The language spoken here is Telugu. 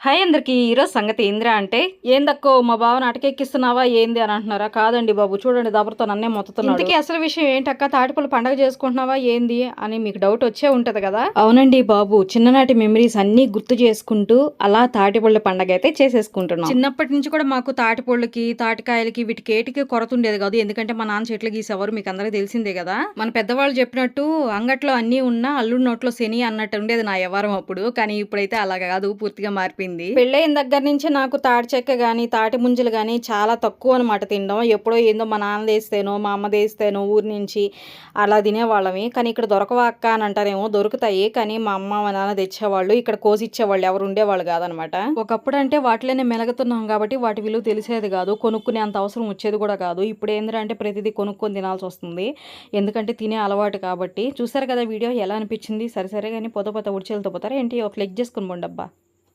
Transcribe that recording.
హాయ్ అందరికి ఈరోజు సంగతి ఏంద్రా అంటే ఏందక్కో మా బావ నాటకెక్కిస్తున్నావా ఏంది అని అంటున్నారా? కాదండి బాబు చూడండి దబరతో నన్నే మొత్తుతున్నాడు ఇంతకీ అసలు విషయం ఏంటక్క? తాటిపళ్ళు పండగ చేసుకుంటున్నావా ఏంది అని మీకు డౌట్ వచ్చే ఉంటది కదా? అవునండి బాబు చిన్ననాటి మెమరీస్ అన్ని గుర్తు చేసుకుంటూ అలా తాటిపళ్ళ పండగ అయితే చేసేసుకుంటున్నాం. చిన్నప్పటి నుంచి కూడా మాకు తాటిపళ్ళకి తాటికాయలకి వీటికి ఏటికి కొరత ఉండేది కాదు. ఎందుకంటే మా నాన్న చెట్లు గీసేవారు మీకు అందరికీ తెలిసిందే కదా. మన పెద్దవాళ్ళు చెప్పినట్టు అంగట్లో అన్ని ఉన్నా అల్లుడి నోట్లో శని అన్నట్టు ఉండేది నా వ్యవహారం అప్పుడు. కానీ ఇప్పుడైతే అలా కాదు పూర్తిగా మారిపోయింది. పెళ్ళైన దగ్గర నుంచి నాకు తాటి చెక్క గానీ తాటి ముంజలు గానీ చాలా తక్కువ అనమాట తినడం. ఎప్పుడో ఏందో మా నాన్న తెస్తేనో మా అమ్మ తెస్తేనో ఊరి నుంచి అలా తినేవాళ్ళమి. కానీ ఇక్కడ దొరకవా అక్క అని అంటారేమో దొరుకుతాయి. కానీ మా అమ్మ మా నాన్న తెచ్చేవాళ్ళు ఇక్కడ కోసి ఇచ్చేవాళ్ళు ఎవరు ఉండేవాళ్ళు కాదనమాట ఒకప్పుడు అంటే వాటిలోనే మెలగుతున్నాం కాబట్టి వాటి విలువ తెలిసేది కాదు. కొనుక్కునే అంత అవసరం వచ్చేది కూడా కాదు. ఇప్పుడు ఏంటంటే ప్రతిదీ కొనుక్కొని తినాల్సి వస్తుంది. ఎందుకంటే తినే అలవాటు కాబట్టి. చూసారు కదా వీడియో? ఎలా అనిపించింది? సరే సరే. కానీ పొద పొద ఉడిచేలతో పోతారా? ఏంటి? ఒక క్లిక్ చేసుకుని అబ్బా